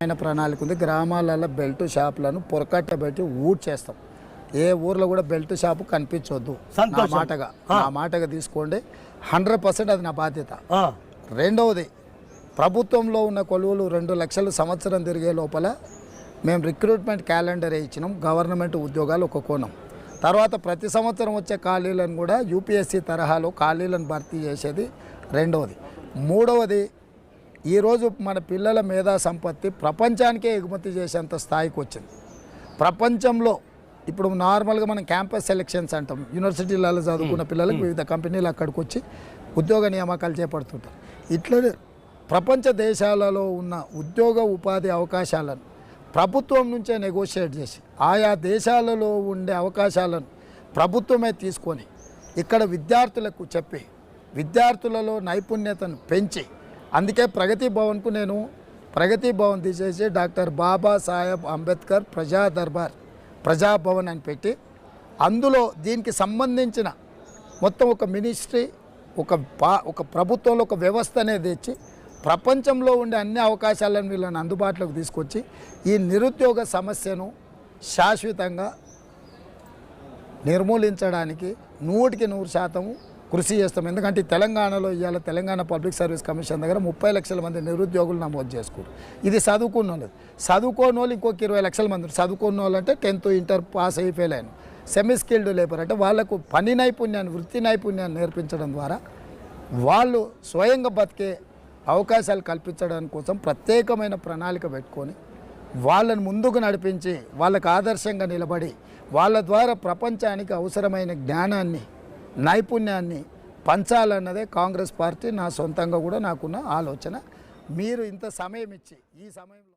ఆయన ప్రణాళిక ఉంది. గ్రామాలలో బెల్ట్ షాపులను పొరకట్టబెట్టి ఊడ్ చేస్తాం. ఏ ఊర్లో కూడా బెల్ట్ షాపు కనిపించొద్దు. నా సంతోషం. మాటగా నా మాటగా తీసుకోండి. హండ్రెడ్ పర్సెంట్ అది నా బాధ్యత. ఆ, రెండవది ప్రభుత్వంలో ఉన్న కొలువులు రెండు లక్షలు సంవత్సరం తిరిగే లోపల మేము రిక్రూట్మెంట్ క్యాలెండర్ ఇచ్చినాం. గవర్నమెంట్ ఉద్యోగాలు ఒక కోణం. తర్వాత ప్రతి సంవత్సరం వచ్చే ఖాళీలను కూడా యూపీఎస్సీ తరహాలో ఖాళీలను భర్తీ చేసేది రెండవది. మూడవది ఈరోజు మన పిల్లల మేధా సంపత్తి ప్రపంచానికే ఎగుమతి చేసేంత స్థాయికి వచ్చింది. ప్రపంచంలో ఇప్పుడు నార్మల్గా మనం క్యాంపస్ సెలెక్షన్స్ అంటాం. యూనివర్సిటీలలో చదువుకున్న పిల్లలకు వివిధ కంపెనీలు అక్కడికి వచ్చి ఉద్యోగ నియామకాలు చేపడుతుంటారు. ఇట్లనే ప్రపంచ దేశాలలో ఉన్న ఉద్యోగ ఉపాధి అవకాశాలను ప్రభుత్వం నుంచే నెగోషియేట్ చేసి ఆయా దేశాలలో ఉండే అవకాశాలను ప్రభుత్వమే తీసుకొని ఇక్కడ విద్యార్థులకు చెప్పి విద్యార్థులలో నైపుణ్యతను పెంచి అందుకే ప్రగతి భవన్కు నేను ప్రగతి భవన్ తీసేసి డాక్టర్ బాబాసాహెబ్ అంబేద్కర్ ప్రజా దర్బార్ ప్రజాభవన్ అని పెట్టి అందులో దీనికి సంబంధించిన మొత్తం ఒక మినిస్ట్రీ ఒక పా ఒక ప్రభుత్వంలో ఒక వ్యవస్థ అనేది ఇచ్చి ప్రపంచంలో ఉండే అన్ని అవకాశాలను వీళ్ళని అందుబాటులోకి తీసుకొచ్చి ఈ నిరుద్యోగ సమస్యను శాశ్వతంగా నిర్మూలించడానికి నూటికి నూరు శాతం కృషి చేస్తాం. ఎందుకంటే తెలంగాణలో ఇవాళ తెలంగాణ పబ్లిక్ సర్వీస్ కమిషన్ దగ్గర ముప్పై లక్షల మంది నిరుద్యోగులు నమోదు చేసుకోరు ఇది చదువుకున్న వాళ్ళు చదువుకోని వాళ్ళు ఇంకొక ఇరవై లక్షల మంది చదువుకున్న వాళ్ళు అంటే టెన్త్ ఇంటర్ పాస్ అయి ఫెయిల్ అయిన సెమీ స్కిల్డ్ లేబర్ అంటే వాళ్ళకు పని నైపుణ్యాన్ని వృత్తి నైపుణ్యాన్ని నేర్పించడం ద్వారా వాళ్ళు స్వయంగా బతికే అవకాశాలు కల్పించడం కోసం ప్రత్యేకమైన ప్రణాళిక పెట్టుకొని వాళ్ళని ముందుకు నడిపించి వాళ్ళకు ఆదర్శంగా నిలబడి వాళ్ళ ద్వారా ప్రపంచానికి అవసరమైన జ్ఞానాన్ని నైపుణ్యాన్ని పంచాలన్నదే కాంగ్రెస్ పార్టీ నా సొంతంగా కూడా నాకున్న ఆలోచన. మీరు ఇంత సమయం ఇచ్చి ఈ సమయంలో